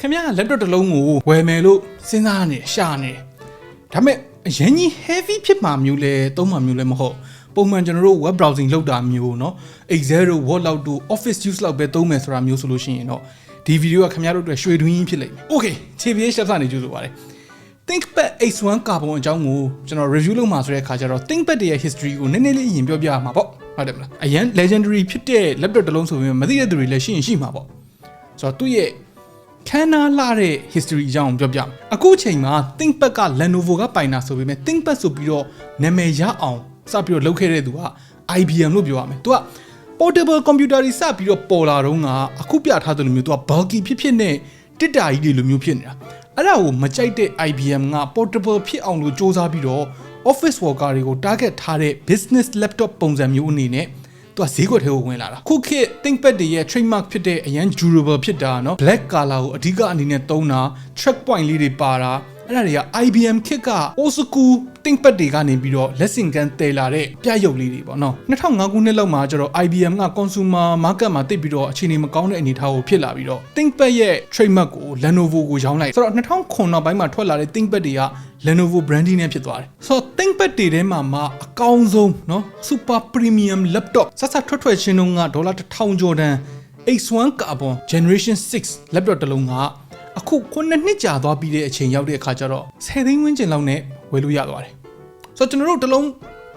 ခင်ဗျား laptop တစ်လုံးကိုဝယ်မယ်လို့စဉ်းစားနေရှာနေတယ်ဒါပေမဲ့အရင်ကြီး heavy ဖြစ်မှာမျိုးလဲသုံးမှာမျိုးလဲမဟုတ်ပုံမှန်ကျွန်တော်တို့ web browsing လုပ်တာမျိုးเนาะ Excel တို့ Word လောက်တို့ Office use လောက်ပဲသုံးမယ်ဆိုတာမျိုးဆိုလို့ရှိရင်တော့ဒီဗီဒီယိုကခင်ဗျားတို့အတွက်ရွှေတွင်းကြီးဖြစ်လိမ့်မယ် Okay ခြေပြေး chef စာနေကြိုးဆိုပါတယ် ThinkPad X1 Carbon အကြောင်းကိုကျွန်တော် review လုပ်မှာဆိုတဲ့အခါကျတော့ ThinkPad ရဲ့ history ကိုနည်းနည်းလေးအရင်ပြောပြရမှာပေါ့ဟုတ်တယ်မလားအရင် legendary ဖြစ်တဲ့ laptop တစ်လုံးဆိုရင်မသိတဲ့သူတွေလည်းရှိရင်ရှိမှာပေါ့ဆိုတော့သူ့ရဲ့ ခန်းနာလာတဲ့ history အကြောင်းကိုပြောပြမယ်အခုချိန်မှာ ThinkPad က Lenovo ကပိုင်တာဆိုပေမဲ့ ThinkPad ဆိုပြီးတော့နာမည်ရအောင်စပြီးတော့လုပ်ခဲ့တဲ့သူက IBM လို့ပြောရမယ်သူက portable computer တွေစပြီးတော့ပေါ်လာတော့ကအခုပြထားတဲ့လိုမျိုးသူက bulky ဖြစ်ဖြစ်နဲ့တစ်တာကြီးတွေလိုမျိုးဖြစ်နေတာအဲ့ဒါကိုမကြိုက်တဲ့ IBM က portable ဖြစ်အောင်လို့စူးစမ်းပြီးတော့ office worker တွေကို target ထားတဲ့ business laptop ပုံစံမျိုးအနေနဲ့ သူကဈေးကွက်ထဲကိုဝင်လာတာခုခေတ် ThinkPad တွေရဲ့ trademark ဖြစ်တဲ့အရန် durable ဖြစ်တာเนาะ black color ကိုအဓိကအနေနဲ့သုံးတာ track point လေးတွေပါတာ အဲ့ဒါတွေက IBM ခေတ်က old school ThinkPad တွေကနေပြီးတော့ lesson can တည်လာတဲ့ပြရုပ်လေးတွေပေါ့နော်2005ခုနှစ်လောက်မှာကျတော့ IBM က consumer market မှာတိတ်ပြီးတော့အခြေအနေမကောင်းတဲ့အနေအထားကိုဖြစ်လာပြီးတော့ ThinkPad ရဲ့ trademark ကို Lenovo ကိုရောင်းလိုက်ဆိုတော့2009နောက်ပိုင်းမှာထွက်လာတဲ့ ThinkPad တွေက Lenovo branding နဲ့ဖြစ်သွားတယ်ဆိုတော့ ThinkPad တွေထဲမှာမှအကောင်းဆုံးเนาะ super premium laptop ဆက်ဆက်ထွက်ထွက်ချင်းတုန်းကဒေါ်လာ1000ကျော်တန် X1 Carbon Generation 6 laptop တစ်လုံးက အခုခုနှစ်နှစ်ကြာသွားပြီးတဲ့အချိန်ရောက်တဲ့အခါကျတော့10သိန်းဝန်းကျင်လောက်နဲ့ဝယ်လို့ရသွားတယ်ဆိုတော့ကျွန်တော်တို့တစ်လုံး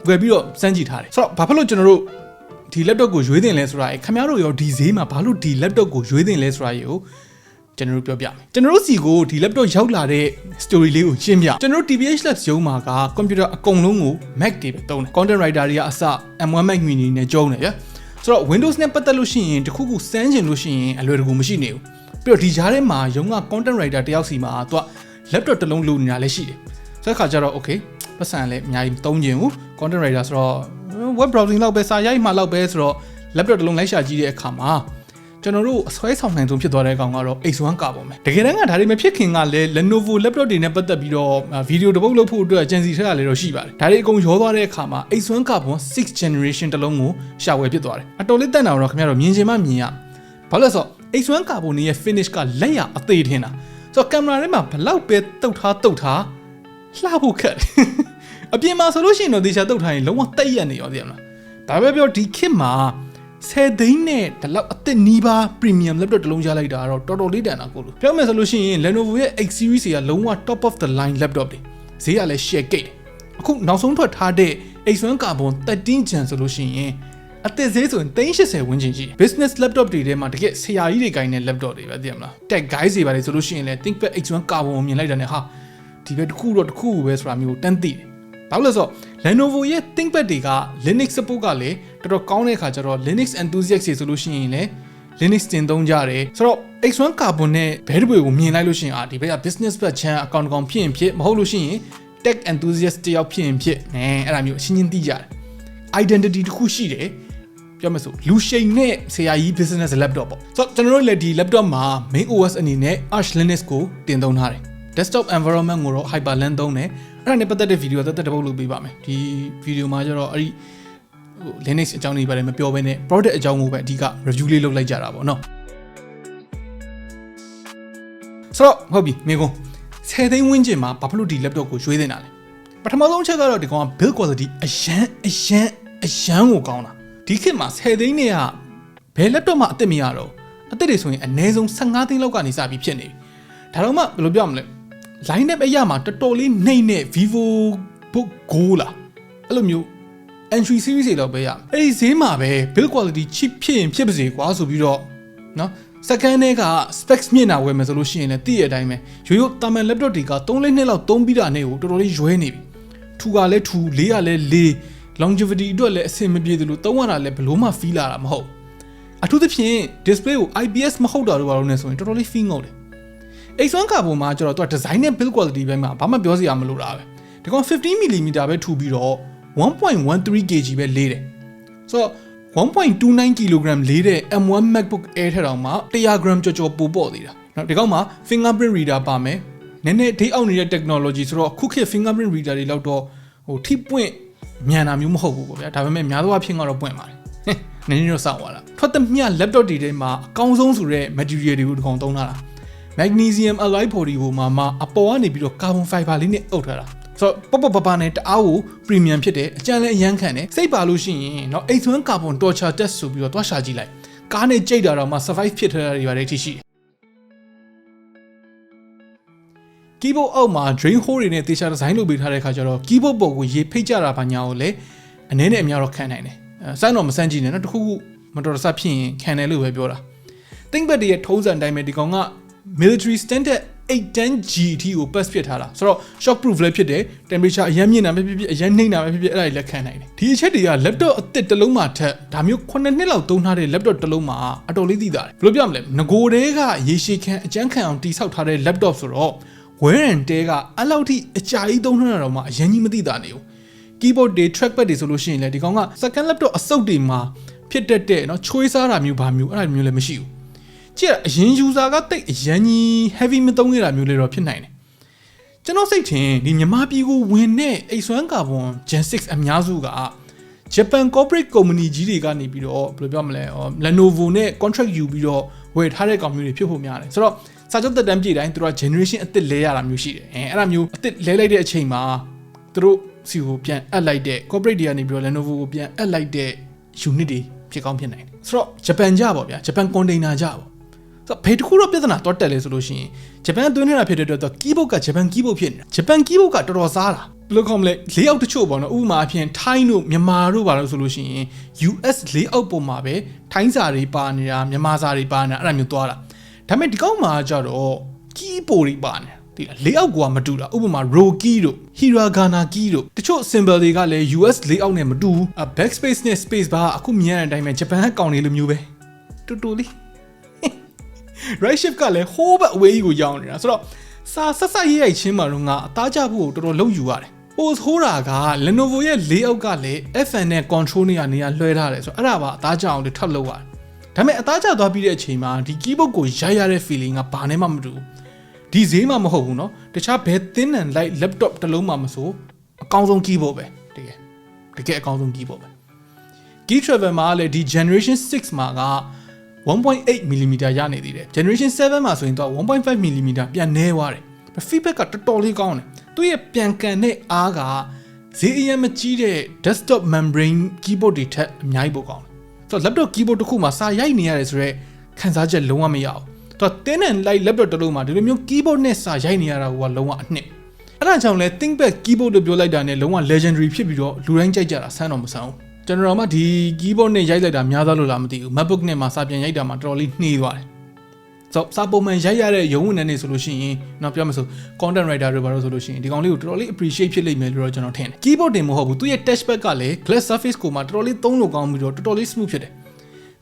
ဝယ်ပြီးတော့စမ်းကြည့်ထားတယ်ဆိုတော့ဘာဖြစ်လို့ကျွန်တော်တို့ဒီ laptop ကိုရွေးတင်လဲဆိုတာခင်ဗျားတို့ရောဒီဈေးမှာဘာလို့ဒီ laptop ကိုရွေးတင်လဲဆိုတာကိုကျွန်တော်တို့ပြောပြမယ်ကျွန်တော်တို့စီကိုဒီ laptop ရောက်လာတဲ့ story လေးကိုရှင်းပြကျွန်တော်တို့ TPH Labs ရုံးမှာက computer အကုန်လုံးကို Mac တွေပဲသုံးတယ် content writer တွေကအစ M1 Mac mini နဲ့ကျုံးတယ်ဗျဆိုတော့ Windows နဲ့ပတ်သက်လို့ရှိရင်တခုခုစမ်းချင်လို့ရှိရင်အလွယ်တကူမရှိနေဘူး ပြီးတော့ဒီကြားထဲမှာရုံးက content writer တယောက်စီမှာသူက laptop တစ်လုံးလိုနေတာလည်းရှိတယ်ဆိုတဲ့ခါကျတော့ okay ပတ်စံလည်းအများကြီးသုံးချင်ဘူး content writer ဆိုတော့ web browsing လောက်ပဲစာရိုက်မှလောက်ပဲဆိုတော့ laptop တစ်လုံးလိုက်ရှာကြည့်တဲ့အခါမှာကျွန်တော်တို့အဆွဲဆောင်နိုင်ဆုံးဖြစ်သွားတဲ့ကောင်ကတော့ X1 ကပါမယ်တကယ်တမ်းကဒါတွေမဖြစ်ခင်ကလည်း Lenovo laptop တွေနဲ့ပတ်သက်ပြီးတော့ဗီဒီယိုတစ်ပုတ်လုပ်ဖို့အတွက် agency ထက်ရလည်းတော့ရှိပါတယ်ဒါတွေအကုန်ရောသွားတဲ့အခါမှာ X1 Carbon 6 generation တစ်လုံးကိုရှာဝယ်ဖြစ်သွားတယ်အတော်လေးတက်တာတော့ခင်ဗျားတို့မြင်ချင်မှမြင်ရဘာလို့လဲဆိုတော့ X1 Carbon ရဲ့ finish ကလက်ရအသေးထင်တာဆိုတော့ကင်မရာထဲမှာဘလောက်ပဲတုတ်ထားတုတ်ထားလှဖို့ခက်တယ်အပြင်မှာဆိုလို့ရှိရင်တော့ဒေချာတုတ်ထားရင်လုံးဝတိတ်ရက်နေရောသိရမလားဒါပဲပြောဒီခေတ်မှာ10သိန်းနဲ့ဒီလောက်အသစ်နီးပါး premium laptop တစ်လုံးရလိုက်တာတော့တော်တော်လေးတန်တာကိုလို့ပြောမယ်ဆိုလို့ရှိရင် Lenovo ရဲ့ X series တွေကလုံးဝ top of the line laptop တွေဈေးကလည်း share gate အခုနောက်ဆုံးထွက်ထားတဲ့ X1 Carbon 13 Gen ဆိုလို့ရှိရင် အသစ်ဈေးဆိုရင်380ဝန်းကျင်ရှိတယ် business laptop တွေထဲမှာတကယ်ဆရာကြီးတွေကိုင်းတဲ့ laptop တွေပဲသိရမလား tech guys တွေပါတယ်ဆိုလို့ရှိရင်လည်း ThinkPad X1 Carbon ကိုမြင်လိုက်တာနဲ့ဟာဒီပဲတစ်ခုတော့တစ်ခုပဲဆိုတာမျိုးတန်းသိတယ်ဘာလို့လဲဆိုတော့ Lenovo ရဲ့ ThinkPad တွေက Linux support ကလည်းတော်တော်ကောင်းတဲ့အခါကျတော့ Linux enthusiast တွေဆိုလို့ရှိရင်လည်း Linux တင်သုံးကြတယ်ဆိုတော့ X1 Carbon နဲ့ဘဲတပွေကိုမြင်လိုက်လို့ရှိရင်အာဒီဘက်က business ဘက်ချမ်းအကောင့်ကောင်ဖြစ်ရင်ဖြစ်မဟုတ်လို့ရှိရင် tech enthusiast တယောက်ဖြစ်ရင်ဖြစ်အဲအဲ့ဒါမျိုးအချင်းချင်းသိကြတယ် identity တစ်ခုရှိတယ် ပြောမယ်ဆိုလူရှိန်နဲ့ဆရာကြီး business laptop ပေါ့ဆိုတော့ကျွန်တော်တို့လည်းဒီ laptop မှာ main OS အနေနဲ့ Arch Linux ကိုတင်သုံးထားတယ် desktop environment ကိုတော့ Hyperland သုံးတယ်အဲ့ဒါနဲ့ပတ်သက်တဲ့ဗီဒီယိုတက်တက်တစ်ပုတ်လုပ်ပေးပါမယ်ဒီဗီဒီယိုမှာကျတော့အဲ့ဒီဟို Linux အကြောင်းတွေပါတယ်မပြောဘဲနဲ့ product အကြောင်းကိုပဲအဓိက review လေးလုပ်လိုက်ကြတာပေါ့နော်ဆိုတော့ဟုတ်ပြီမိကုန်း10သိန်းဝန်းကျင်မှာဘာဖြစ်လို့ဒီ laptop ကိုရွေးနေတာလဲပထမဆုံးချက်ကတော့ဒီကောင်က build quality အရန်အရန်အရန်ကိုကောင်းတာ ဒီခေတ်မှာ10သိန်းနဲ့ကဘယ် laptop မှအစ်စ်မရတော့အစ်စ်တွေဆိုရင်အနည်းဆုံး15သိန်းလောက်ကနေစပြီးဖြစ်နေပြီဒါတော့မှဘယ်လိုပြောမလဲ line up အရာမှာတော်တော်လေးနှိမ့်တဲ့ Vivo Book Go လားအဲ့လိုမျိုး entry series တွေတော့ပဲရအဲ့ဒီဈေးမှာပဲ build quality cheap ဖြစ်ရင်ဖြစ်ပါစေကွာဆိုပြီးတော့နော် second နဲ့က specs မြင့်တာဝယ်မယ်ဆိုလို့ရှိရင်လည်းတည့်ရတဲ့အတိုင်းပဲရိုးရိုးတာမန် laptop တွေက3လေးနှစ်လောက်သုံးပြီးတာနဲ့ကိုတော်တော်လေးရွဲနေပြီထူကလည်းထူလေးကလည်းလေး longevity အတွက်လည်းအဆင်မပြေသလိုသုံးရတာလည်းဘလို့မှ feel လာတာမဟုတ်အထူးသဖြင့် display ကို IPS မဟုတ်တာတို့ဘာလို့လဲဆိုရင်တော်တော်လေး feel ငုတ်တယ် X1 carbon မှာကျတော့သူက design နဲ့ build quality ဘက်မှာဘာမှပြောစရာမလိုတာပဲဒီကောင်15 mm ပဲထူပြီးတော့1.13 kg ပဲလေးတယ်ဆိုတော့1.29 kg လေးတဲ့ M1 MacBook Air ထက်တောင်မှ100 gram ကျော်ကျော်ပိုပေါ့သေးတာနောက်ဒီကောင်မှာ fingerprint reader ပါမယ်နည်းနည်းထိအောက်နေတဲ့ technology ဆိုတော့ခုခေတ် fingerprint reader တွေလောက်တော့ဟိုထိပွင့် မြန်တာမျိုးမဟုတ်ဘူးပေါ့ဗျာဒါပေမဲ့များသောအားဖြင့်ကတော့ပွင့်ပါတယ်နည်းနည်းတော့စောင့်သွားတာထွက်သမျှ laptop တွေထဲမှာအကောင်းဆုံးဆိုတဲ့ material တွေကိုဒီကောင်သုံးထားတာ magnesium alloy body ကိုမှမအပေါ်ကနေပြီးတော့ carbon fiber လေးနဲ့အုပ်ထားတာဆိုတော့ပပပပနဲ့တအားကို premium ဖြစ်တယ်အကျန်လည်းအရန်ခံတယ်စိတ်ပါလို့ရှိရင်เนาะ H1 carbon torture test ဆိုပြီးတော့တွားရှာကြည့်လိုက်ကားနဲ့ကြိတ်တာတော့မှ survive ဖြစ်ထားတာတွေပါတယ်ထိရှိတယ် keyboard အောက်မှာ drain hole တွေနဲ့တေချာ design လုပ်ပေးထားတဲ့ခါကျတော့ keyboard ပေါ်ကိုရေဖိတ်ကြတာဘာညာကိုလည်းအနည်းနဲ့အများတော့ခံနိုင်တယ်အဲစမ်းတော့မစမ်းကြည့်နဲ့နော်တခုခုမတော်တဆဖြစ်ရင်ခံတယ်လို့ပဲပြောတာ ThinkPad တွေရဲ့ထုံးစံတိုင်းပဲဒီကောင်က military standard 810G အထိကို pass ဖြစ်ထားတာဆိုတော့ shock proof လည်းဖြစ်တယ် temperature အရင်မြင့်တာပဲဖြစ်ဖြစ်အရင်နှိမ့်တာပဲဖြစ်ဖြစ်အဲ့ဒါတွေလည်းခံနိုင်တယ်ဒီအချက်တွေက laptop အသစ်တစ်လုံးမှာထက်ဒါမျိုး9နှစ်လောက်သုံးထားတဲ့ laptop တစ်လုံးမှာအတော်လေးသိတာတယ်ဘယ်လိုပြောမလဲငကိုတဲကရေရှည်ခံအကျန်းခံအောင်တိဆောက်ထားတဲ့ laptop ဆိုတော့ wear and tear ကအဲ့လောက်ထိအကြာကြီးသုံးထားတာတော့မှအရင်ကြီးမသိတာနေဘူး keyboard တွေ trackpad တွေဆိုလို့ရှိရင်လည်းဒီကောင်က second laptop အစုပ်တွေမှာဖြစ်တတ်တဲ့เนาะချွေးစားတာမျိုးဘာမျိုးအဲ့ဒါမျိုးလည်းမရှိဘူးကြည့်ရအရင် user ကတိတ်အရင်ကြီး heavy မသုံးခဲ့တာမျိုးလည်းတော့ဖြစ်နိုင်တယ်ကျွန်တော်စိတ်ထင်ဒီမြန်မာပြည်ကိုဝင်တဲ့အိတ်ဆွမ်းကာဗွန် Gen 6အများစုက Japan corporate company ကြီးတွေကနေပြီးတော့ဘယ်လိုပြောမလဲဟော Lenovo နဲ့ contract ယူပြီးတော့ဝယ်ထားတဲ့ကောင်မျိုးတွေဖြစ်ဖို့များတယ်ဆိုတော့ စာချုပ်သက်တမ်းပြည့်တိုင်းသူတို့က generation အသစ်လဲရတာမျိုးရှိတယ်အဲအဲ့ဒါမျိုးအသစ်လဲလိုက်တဲ့အချိန်မှာသူတို့စီကိုပြန်အပ်လိုက်တဲ့ corporate တွေကနေပြီးတော့ Lenovo ကိုပြန်အပ်လိုက်တဲ့ unit တွေဖြစ်ကောင်းဖြစ်နိုင်တယ်ဆိုတော့ Japan ကြပါဗျာ Japan container ကြပါဆိုတော့ဘယ်တစ်ခုတော့ပြဿနာတော့တက်လဲဆိုလို့ရှိရင်ဂျပန်အတွင်းနေတာဖြစ်တဲ့အတွက် keyboard ကဂျပန် keyboard ဖြစ်နေတာဂျပန် keyboard ကတော်တော်စားတာဘယ်လိုခေါ်မလဲလေးအောက်တချို့ပေါ့နော်ဥပမာအဖြစ်ထိုင်းတို့မြန်မာတို့ပါလို့ဆိုလို့ရှိရင် US လေးအောက်ပုံမှာပဲထိုင်းစာတွေပါနေတာမြန်မာစာတွေပါနေတာအဲ့ဒါမျိုးသွားတာ ဒါပေမဲ့ဒီကောက်မှာကြတော့ keyboard တွေပါနေတာဒီလေးအောက်ကမတူတာဥပမာ row key တို့ hiragana key တို့တချို့ symbol တွေကလည်း US လေးအောက်နဲ့မတူဘူး backspace နဲ့ space bar အခုမြင်ရတဲ့အတိုင်းပဲဂျပန်ကောင်လေးလိုမျိုးပဲတူတူလေး right shift ကလည်းဟိုးဘက်အဝေးကြီးကိုရောက်နေတာဆိုတော့စာဆက်ဆက်ရေးရိုက်ချင်းမှာတော့ငါအသားကျဖို့ကိုတော်တော်လုံးယူရတယ်ပိုဆိုးတာက Lenovo ရဲ့လေးအောက်ကလည်း FN နဲ့ control နေရနေရလွှဲထားတယ်ဆိုတော့အဲ့ဒါပါအသားကျအောင်လို့ထပ်လုပ်ရတယ် ဒါပေမဲ့အသားကျသွားပြီးတဲ့အချိန်မှာဒီ keyboard ကိုရိုက်ရတဲ့ feeling ကဘာနဲ့မှမတူဘူးဒီဈေးမှမဟုတ်ဘူးเนาะတခြားဘယ် thin and light laptop တစ်လုံးမှမဆိုအကောင်းဆုံး keyboard ပဲတကယ်တကယ်အကောင်းဆုံး keyboard ပဲ key travel မှာလည်းဒီ generation 6မှာက1.8 mm ရနေသေးတယ် generation 7မှာဆိုရင်တော့1.5 mm ပြန်နေသွားတယ် feedback ကတော်တော်လေးကောင်းတယ်သူရဲ့ပြန်ကန်တဲ့အားကဈေးအရင်မကြီးတဲ့ desktop membrane keyboard တွေထက်အများကြီးပိုကောင်း တယ်ဆိုတော့ laptop keyboard တစ်ခုမှာစာရိုက်နေရတယ်ဆိုတော့ခံစားချက်လုံးဝမရဘူးသူက thin and light laptop တစ်လုံးမှာဒီလိုမျိုး keyboard နဲ့စာရိုက်နေရတာကလုံးဝအနှစ်အဲ့ဒါကြောင့်လဲ ThinkPad keyboard လို့ပြောလိုက်တာနဲ့လုံးဝ legendary ဖြစ်ပြီးတော့လူတိုင်းကြိုက်ကြတာဆန်းတော့မဆန်းဘူးကျွန်တော်မှဒီ keyboard နဲ့ရိုက်လိုက်တာများသားလို့လားမသိဘူး MacBook နဲ့မှာစာပြန်ရိုက်တာမှာတော်တော်လေးနှေးသွားတယ် ဆိုစာပုံမှန်ရိုက်ရတဲ့ရုံးဝန်ထမ်းတွေဆိုလို့ရှိရင်တော့ပြောမဆို content writer တွေဘာလို့ဆိုလို့ရှိရင်ဒီကောင်လေးကိုတော်တော်လေး appreciate ဖြစ်လိမ့်မယ်လို့တော့ကျွန်တော်ထင်တယ် keyboard တင်မဟုတ်ဘူးသူရဲ့ touchpad ကလည်း glass surface ကိုမှတော်တော်လေးသုံးလို့ကောင်းပြီးတော့တော်တော်လေး smooth ဖြစ်တယ်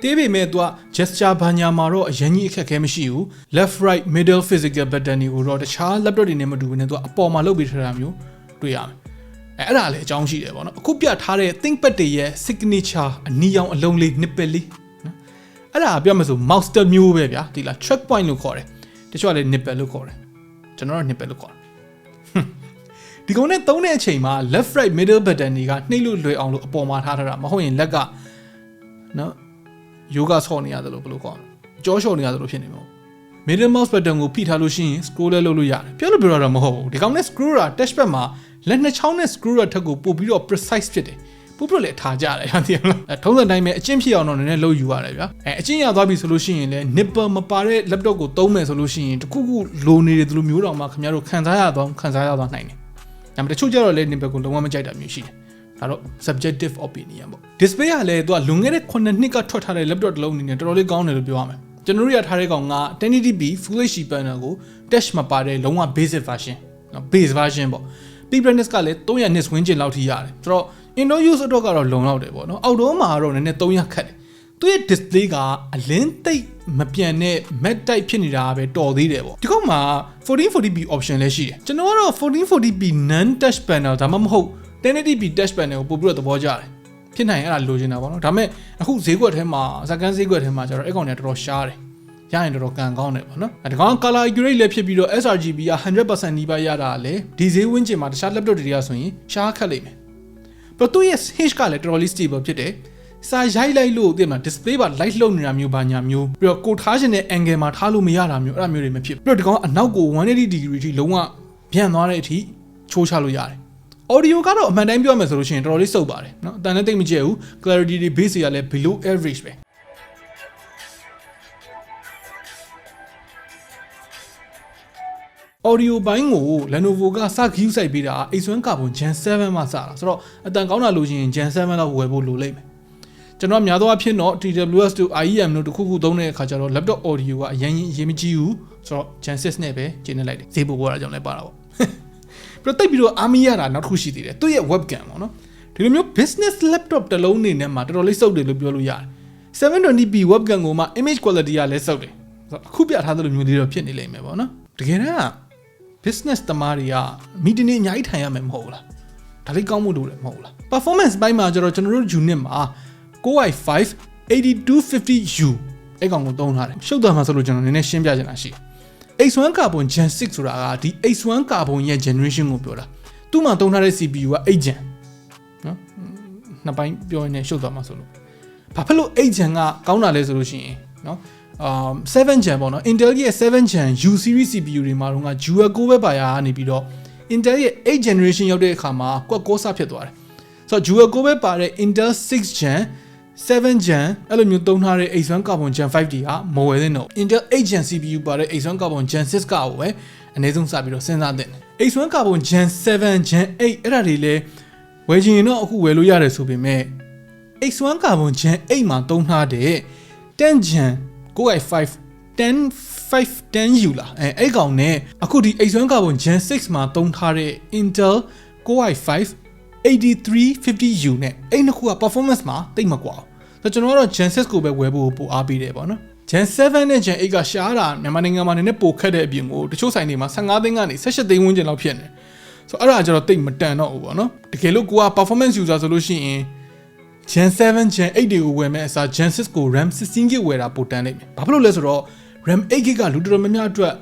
တေးပေမဲ့သူက gesture ဘာညာမှာတော့အရင်ကြီးအခက်အခဲမရှိဘူး left right middle physical button တွေကိုတော့တခြား laptop တွေနဲ့မတူဘဲနဲ့သူကအပေါ်မှာလုပ်ပေးထားတာမျိုးတွေ့ရမယ်အဲအဲ့ဒါလည်းအကြောင်းရှိတယ်ပေါ့နော်အခုပြထားတဲ့ ThinkPad တွေရဲ့ signature အနီရောင်အလုံးလေး nipple လေးနော် အဲ့ဒါပြောမှဆို mouse တစ်မျိုးပဲဗျာဒီလား track point လို့ခေါ်တယ်တချို့ကလည်း nipple လို့ခေါ်တယ်ကျွန်တော်က nipple လို့ခေါ်တယ်ဒီကောင်နဲ့သုံးတဲ့အချိန်မှာ left right middle button တွေကနှိပ်လို့လွယ်အောင်လို့အပေါ်မှာထားထားတာမဟုတ်ရင်လက်ကနော် yoga ဆော့နေရတယ်လို့ဘယ်လိုခေါ်လဲကြောလျှော့နေရတယ်လို့ဖြစ်နေမှာ middle mouse button ကိုဖိထားလို့ရှိရင် scroll လဲလုပ်လို့ရတယ်ပြောလို့ပြောတာတော့မဟုတ်ဘူးဒီကောင်နဲ့ scroll တာ touchpad မှာလက်နှစ်ချောင်းနဲ့ screw ရထက်ကိုပို့ပြီးတော့ precise ဖြစ်တယ် ပို့ပြီးတော့လည်းထားကြတယ်ဟာဒီလားအဲထုံးစံတိုင်းပဲအချင်းဖြစ်အောင်တော့နည်းနည်းလုပ်ယူရတယ်ဗျာအဲအချင်းရသွားပြီဆိုလို့ရှိရင်လည်း nipple မပါတဲ့ laptop ကိုသုံးမယ်ဆိုလို့ရှိရင်တခုခုလိုနေတယ်ဒီလိုမျိုးတော့မှခင်ဗျားတို့ခံစားရတော့ခံစားရတော့နိုင်တယ်ဒါပေမဲ့တချို့ကျတော့လည်း nipple ကိုလုံးဝမကြိုက်တာမျိုးရှိတယ်ဒါတော့ subjective opinion ပေါ့ display ကလည်းသူကလွန်ခဲ့တဲ့9နှစ်ကထွက်ထားတဲ့ laptop တစ်လုံးအနေနဲ့တော်တော်လေးကောင်းတယ်လို့ပြောရမယ်ကျွန်တော်တို့ရထားတဲ့ကောင်က 1080p Full HD panel ကို touch မပါတဲ့လုံးဝ basic version နော် base version ပေါ့ P brightness ကလည်း300 nits ဝန်းကျင်လောက်ထိရတယ်ဆိုတော့ indoor use အတွက်ကတော့လုံလောက်တယ်ပေါ့နော် outdoor မှာတော့နည်းနည်း300ခတ်တယ်သူရဲ့ display ကအလင်းသိပ်မပြန်တဲ့ matte type ဖြစ်နေတာပဲတော်သေးတယ်ပေါ့ဒီကောင်မှာ 1440p option လည်းရှိတယ်ကျွန်တော်ကတော့ 1440p non touch panel ဒါမှမဟုတ် 1080p touch panel ကိုပို့ပြီးတော့သဘောကျတယ်ဖြစ်နိုင်ရင်အဲ့ဒါလိုချင်တာပေါ့နော်ဒါပေမဲ့အခုဈေးကွက်ထဲမှာစကန်ဈေးကွက်ထဲမှာကျတော့အဲ့ကောင်တွေကတော်တော်ရှားတယ်ရရင်တော်တော်ကန်ကောင်းတယ်ပေါ့နော်။ဒီကောင် color accurate လည်းဖြစ်ပြီးတော့ sRGB က100%နီးပါးရတာလည်းဒီဈေးဝန်းကျင်မှာတခြား laptop တွေကဆိုရင်ရှားခက်လိမ့်မယ်။ ပြီးတော့သူ့ရဲ့ hinge ကလည်းတော်တော်လေး stable ဖြစ်တယ်။ စာရိုက်လိုက်လို့သိမှာ display ပါ light လှုပ်နေတာမျိုးဘာညာမျိုးပြီးတော့ကိုထားရှင်တဲ့ angle မှာထားလို့မရတာမျိုးအဲ့ဒါမျိုးတွေမဖြစ်ပြီးတော့ဒီကောင်အနောက်ကို180 degree ထိလုံးဝပြန်သွားတဲ့အထိချိုးချလို့ရတယ် audio ကတော့အမှန်တိုင်းပြောရမယ်ဆိုလို့ရှိရင်တော်တော်လေးစုပ်ပါတယ်เนาะအတန်လည်းတိတ်မကျက်ဘူး clarity တွေ base တွေကလည်း below average ပဲ audio ဘိုင်းကို Lenovo ကစခီးစိုက်ပေးတာ A1 Carbon Gen 7မှာစတာဆိုတော့အတန်ကောင်းတာလို့ရှိရင် Gen 7လောက်ဝယ်ဖို့လိုလိမ့်မယ်ကျွန်တော်များသောအားဖြင့်တော့ TWS တို့ IEM တို့တခုခုသုံးတဲ့အခါကျတော့ laptop audio ကအရင်ရင်ရေးမကြည့်ဘူးဆိုတော့ Gen 6နဲ့ပဲကျင်းနေလိုက်တယ်ဈေးပို့ပေါ်တာကြောင့်လည်းပါတာပေါ့ပြီးတော့တိတ်ပြီးတော့အားမရတာနောက်တစ်ခုရှိသေးတယ်သူ့ရဲ့ webcam ပေါ့နော်ဒီလိုမျိုး business laptop တစ်လုံးနေနဲ့မှာတော်တော်လေးစုပ်တယ်လို့ပြောလို့ရတယ် 720p webcam ကိုမှ image quality ကလည်းစုပ်တယ်ဆိုတော့အခုပြထားသလိုမျိုးလေးတော့ဖြစ်နေလိမ့်မယ်ပေါ့နော်တကယ်တမ်းက business တမားတွေကမီတနေ့အများကြီးထိုင်ရမယ်မဟုတ်ဘူးလားဒါလေးကောင်းမှုလို့လည်းမဟုတ်ဘူးလား performance ဘိုင်းမှာကျတော့ကျွန်တော်တို့ unit မှာ Core i5 8250U အဲ့ကောင်ကိုသုံးထားတယ်ရှုပ်သွားမှာဆိုလို့ကျွန်တော်နည်းနည်းရှင်းပြချင်တာရှိတယ် X1 Carbon Gen 6ဆိုတာကဒီ X1 Carbon ရဲ့ generation ကိုပြောတာသူ့မှာသုံးထားတဲ့ CPU က 8 Gen နော်နှစ်ပိုင်းပြောရင်လည်းရှုပ်သွားမှာဆိုလို့ဘာဖြစ်လို့ 8 Gen ကကောင်းတာလဲဆိုလို့ရှိရင်နော် အာ7 Gen ပေါ့နော် Intel ရဲ့7 Gen U series CPU တွေမှာတော့က Dual Core ပဲပါရကနေပြီးတော့ Intel ရဲ့8 generation ရောက်တဲ့အခါမှာကွက်ကောစဖြစ်သွားတယ်ဆိုတော့ Dual Core ပဲပါတဲ့ Intel 6 Gen 7 Gen အဲ့လိုမျိုးသုံးထားတဲ့ X1 Carbon Gen 5တွေကမဝယ်သင့်တော့ Intel 8 Gen CPU ပါတဲ့ X1 Carbon Gen 6ကကိုပဲအနည်းဆုံးစပြီးတော့စဉ်းစားသင့်တယ် X1 Carbon Gen 7 Gen 8အဲ့ဒါတွေလည်းဝယ်ချင်ရင်တော့အခုဝယ်လို့ရတယ်ဆိုပေမဲ့ X1 Carbon Gen 8မှာသုံးထားတဲ့10 Gen Core i5 10 510U လားအဲအဲ့ကောင်နဲ့အခုဒီ X1 Carbon Gen 6မှာသုံးထားတဲ့ Intel Core i5 8350U နဲ့အဲ့နှစ်ခုက performance မှာတိတ်မကွာဘူးဆိုတော့ကျွန်တော်ကတော့ Gen 6ကိုပဲဝယ်ဖို့ပိုအားပေးတယ်ပေါ့နော် Gen 7နဲ့ Gen 8ကရှားတာမြန်မာနိုင်ငံမှာနည်းနည်းပိုခက်တဲ့အပြင်ကိုတချို့ဆိုင်တွေမှာ15သိန်းကနေ18သိန်းဝန်းကျင်လောက်ဖြစ်နေဆိုတော့အဲ့ဒါကျတော့တိတ်မတန်တော့ဘူးပေါ့နော်တကယ်လို့ကိုက performance user ဆိုလို့ရှိရင် Gen 7 Gen 8တွေကိုဝယ်မဲ့အစား Gen 6ကို RAM 16GB ဝယ်တာပိုတန်နိုင်မယ်ဘာဖြစ်လို့လဲဆိုတော့ RAM 8GB ကလူတော်တော်များများအတွက်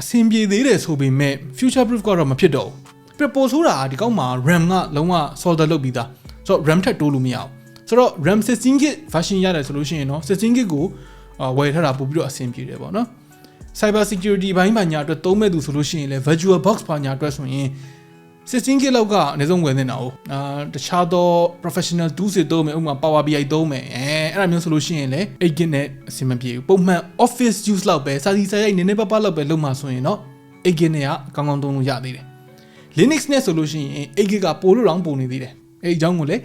အဆင်ပြေသေးတယ်ဆိုပေမဲ့ future proof ကတော့မဖြစ်တော့ဘူးပြပိုဆိုးတာဒီကောက်မှာ RAM ကလုံးဝ solder လုပ်ပြီးသားဆိုတော့ RAM ထက်တိုးလို့မရအောင်ဆိုတော့ RAM 16GB version ရတယ်ဆိုလို့ရှိရင်တော့ 16GB ကိုဝယ်ထားတာပို့ပြီးတော့အဆင်ပြေတယ်ပေါ့နော် cyber security ဘိုင်းပါညာအတွက်သုံးမဲ့သူဆိုလို့ရှိရင်လည်း virtual box ပါညာအတွက်ဆိုရင် 16 GB လောက်ကအနည်းဆုံးဝယ်နေတာ哦အာတခြားသော professional tools တွေသုံးမယ်ဥပမာ Power BI သုံးမယ်အဲအဲ့ဒါမျိုးဆိုလို့ရှိရင်လည်း 8 GB နဲ့အဆင်မပြေဘူးပုံမှန် office use လောက်ပဲစာစီစာရိုက်နည်းနည်းပါးပါးလောက်ပဲလုပ်မှဆိုရင်တော့ 8 GB နဲ့ကကောင်းကောင်းသုံးလို့ရသေးတယ် Linux နဲ့ဆိုလို့ရှိရင် 8 GB ကပိုလို့တောင်ပိုနေသေးတယ်အဲ့အကြောင်းကိုလည်း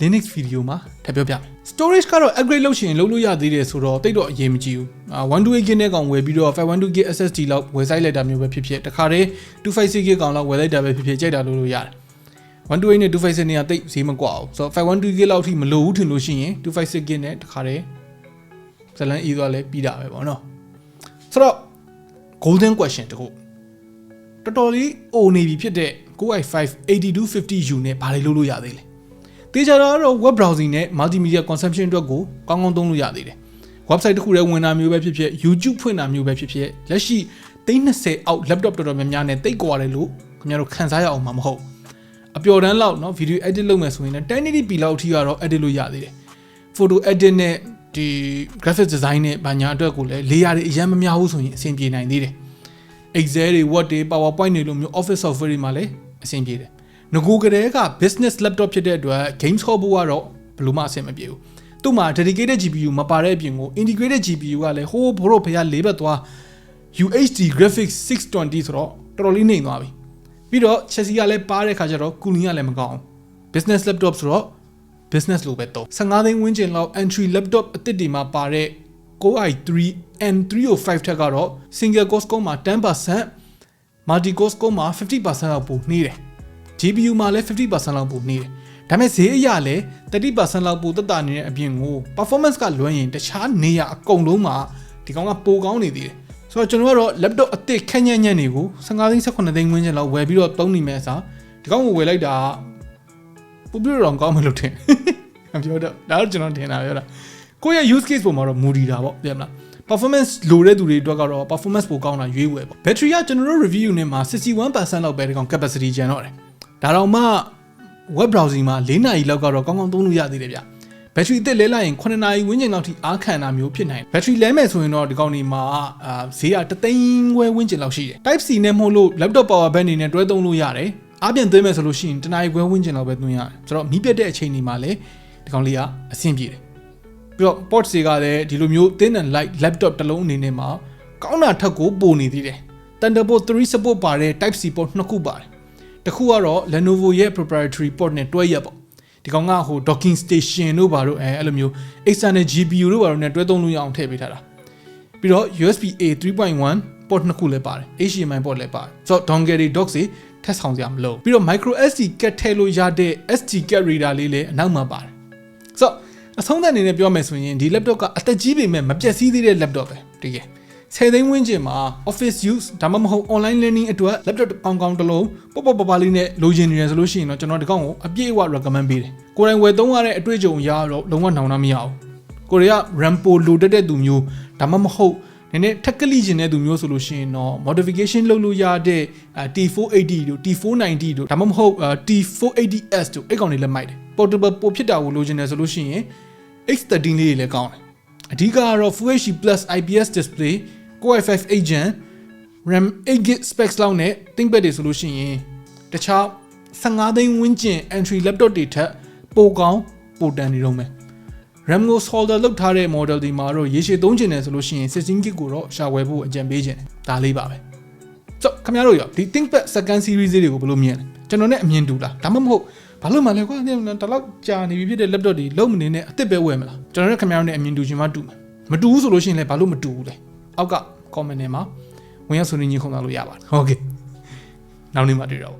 Linux video မှာထပ်ပြောပြမယ် storage ကတော့ upgrade လုပ်ရှင်လုပ်လို့ရသေးတယ်ဆိုတော့တိတ်တော့အရေးမကြီးဘူးအာ 128GB နဲ့ကောင်ဝယ်ပြီးတော့ 512GB SSD လောက်ဝယ်ဆိုင်လိုက်တာမျိုးပဲဖြစ်ဖြစ်တခါတည်း 256GB ကောင်လောက်ဝယ်လိုက်တာပဲဖြစ်ဖြစ်ကြိုက်တာလို့လို့ရတယ်128နဲ့256နဲ့ကတိတ်ဈေးမကွာဘူးဆိုတော့ 512GB လောက်ထိမလိုဘူးထင်လို့ရှိရင် 256GB နဲ့တခါတည်းဇလန်အေးသွားလဲပြီးတာပဲပေါ့နော်ဆိုတော့ golden question တခုတော်တော်လေးအိုနေပြီဖြစ်တဲ့ Core i5 8250U နဲ့ဘာတွေလုပ်လို့ရသေးလဲ ။တေချာတာကတော့ web browsing နဲ့ multimedia consumption အတွက်ကိုကောင်းကောင်းသုံးလို့ရသေးတယ်။ website တစ်ခုထဲဝင်တာမျိုးပဲဖြစ်ဖြစ် YouTube ဖွင့်တာမျိုးပဲဖြစ်ဖြစ်လက်ရှိ320အောက် laptop တော်တော်များများနဲ့တိတ်ကွာတယ်လို့ခင်ဗျားတို့ခံစားရအောင်မှာမဟုတ်။အပျော်တန်းလောက်နော် video edit လုပ်မယ်ဆိုရင်လည်း 1080p လောက်အထိကတော့ edit လို့ရသေးတယ်။ photo edit နဲ့ဒီ graphic design နဲ့ဘာညာအတွက်ကိုလည်း layer တွေအရင်မများဘူးဆိုရင်အဆင်ပြေနိုင်သေးတယ်။ Excel တွေ Word တွေ PowerPoint တွေလိုမျိုး office software တွေမှာလည်းအဆင်ပြေတယ်။ ငကိုကလေးက business laptop ဖြစ်တဲ့အတွက် game ဆော့ဖို့ကတော့ဘယ်လိုမှအဆင်မပြေဘူးသူ့မှာ dedicated GPU မပါတဲ့အပြင်ကို integrated GPU ကလည်းဟိုးဘိုးဖရားလေးဘက်သွား UHD graphics 620ဆိုတော့တော်တော်လေးနှိမ်သွားပြီပြီးတော့ chassis ကလည်းပါတဲ့ခါကျတော့ cooling ကလည်းမကောင်း business laptop ဆိုတော့ business လိုပဲတော့15သိန်းဝန်းကျင်လောက် entry laptop အသစ်တွေမှာပါတဲ့ Core i3 M305 ထက်ကတော့ single core score မှာ10% multi core score မှာ50%လောက်ပိုနေတယ် GPU မှာလည်း50%လောက်ပိုနေတယ်ဒါပေမဲ့ဈေးအရလည်း30%လောက်ပိုတက်တာနေတဲ့အပြင်ကို performance ကလွှမ်းရင်တခြားနေရာအကုန်လုံးမှာဒီကောင်ကပိုကောင်းနေသေးတယ်ဆိုတော့ကျွန်တော်ကတော့ laptop အသစ်ခက်ညံ့ညံ့တွေကို15သိန်း18သိန်းဝန်းကျင်လောက်ဝယ်ပြီးတော့သုံးနေမယ်အစားဒီကောင်ကိုဝယ်လိုက်တာပိုပြီးတော့ကောင်းမယ်လို့ထင်ပြောတော့ဒါတော့ကျွန်တော်ထင်တာပြောတာကိုယ့်ရဲ့ use case ပုံမှာတော့မူတည်တာပေါ့ပြန်မလား performance လိုတဲ့သူတွေအတွက်ကတော့ performance ပိုကောင်းတာရွေးဝယ်ပေါ့ battery ကကျွန်တော်တို့ review နဲ့မှာ61%လောက်ပဲဒီကောင် capacity ကျန်တော့တယ် ဒါတော့မှ web browsing မှာ၄နာရီလောက်ကတော့ကောင်းကောင်းသုံးလို့ရသေးတယ်ဗျဘက်ထရီအသစ်လဲလိုက်ရင်9နာရီဝန်းကျင်လောက်ထိအားခံတာမျိုးဖြစ်နိုင်တယ်ဘက်ထရီလဲမယ်ဆိုရင်တော့ဒီကောင်ဒီမှာအာဈေးကတသိန်းခွဲဝန်းကျင်လောက်ရှိတယ် Type C နဲ့မဟုတ်လို့ laptop power bank အနေနဲ့တွဲသုံးလို့ရတယ်အားပြန်သွင်းမယ်ဆိုလို့ရှိရင်တနာရီခွဲဝန်းကျင်လောက်ပဲသွင်းရတယ်ဆိုတော့မီးပြတ်တဲ့အချိန်ဒီမှာလည်းဒီကောင်လေးကအဆင်ပြေတယ်ပြီးတော့ ports တွေကလည်းဒီလိုမျိုး thin and light laptop တစ်လုံးအနေနဲ့မှာကောင်းတာထက်ကိုပိုနေသေးတယ် Thunderbolt 3 support ပါတဲ့ Type C port နှစ်ခုပါတယ် တစ်ခုကတော့ Lenovo ရဲ့ proprietary port နဲ့တွဲရက်ပေါ့ဒီကောင်ကဟို docking station တို့ဘာတို့အဲအဲ့လိုမျိုး external GPU တို့ဘာတို့နဲ့တွဲသုံးလို့ရအောင်ထည့်ပေးထားတာပြီးတော့ USB A 3.1 port နှစ်ခုလည်းပါတယ် HDMI port လည်းပါတယ်ဆိုတော့ dongle တွေ dock တွေထက်ဆောင်စရာမလိုပြီးတော့ micro SD card ထည့်လို့ရတဲ့ SD card reader လေးလည်းအနောက်မှာပါတယ်ဆိုတော့အဆုံးသတ်အနေနဲ့ပြောမယ်ဆိုရင်ဒီ laptop ကအသက်ကြီးပေမဲ့မပြတ်စည်းသေးတဲ့ laptop ပဲတကယ် ဆယ်သိန်းဝန်းကျင်မှာ office use ဒါမှမဟုတ် online learning အတွက် laptop ကောင်းကောင်းတစ်လုံးပေါ့ပေါ့ပပလေးနဲ့လိုချင်နေတယ်ဆိုလို့ရှိရင်တော့ကျွန်တော်ဒီကောင်ကိုအပြည့်အဝ recommend ပေးတယ်ကိုယ်တိုင်ဝယ်သုံးရတဲ့အတွေ့အကြုံအရတော့လုံးဝနှောင်နှမရအောင်ကိုရီးယား rampo လိုတက်တဲ့သူမျိုးဒါမှမဟုတ်နည်းနည်းထက်ကလိကျင်တဲ့သူမျိုးဆိုလို့ရှိရင်တော့ modification လုပ်လို့ရတဲ့ T480 တို့ T490 တို့ဒါမှမဟုတ် T480S တို့အဲ့ကောင်တွေလည်းမိုက်တယ် portable ပိုဖြစ်တာကိုလိုချင်တယ်ဆိုလို့ရှိရင် X13 လေးတွေလည်းကောင်းတယ်အဓိကကတော့ Full HD Plus IPS display Core i5 8 Gen RAM 8GB specs လောက်နဲ့ ThinkPad တွေဆိုလို့ရှိရင်တခြား15သိန်းဝန်းကျင် entry laptop တွေထက်ပိုကောင်းပိုတန်နေတော့မယ် RAM ကို solder လုပ်ထားတဲ့ model ဒီမှာတော့ရေရှည်သုံးချင်တယ်ဆိုလို့ရှိရင် 16GB ကိုတော့ရှာဝယ်ဖို့အကြံပေးခြင်းတယ်ဒါလေးပါပဲဆိုခင်ဗျားတို့ရောဒီ ThinkPad second series လေးတွေကိုဘယ်လိုမြင်လဲကျွန်တော်နဲ့အမြင်တူလားဒါမှမဟုတ်ဘာလို့မှလဲကွာဒီတော့ကြာနေပြီဖြစ်တဲ့ laptop တွေလုံးမနေနဲ့အစ်စ်ပဲဝယ်မလားကျွန်တော်နဲ့ခင်ဗျားတို့နဲ့အမြင်တူချင်မှတူမှာမတူဘူးဆိုလို့ရှိရင်လည်းဘာလို့မတူဘူးလဲ အောက်က comment ထဲမှာဝင်ရောက်ဆွေးနွေးညှိခုံသွားလို့ရပါတယ်ဟုတ်ကဲ့နောက်နေ့မှတွေ့တော့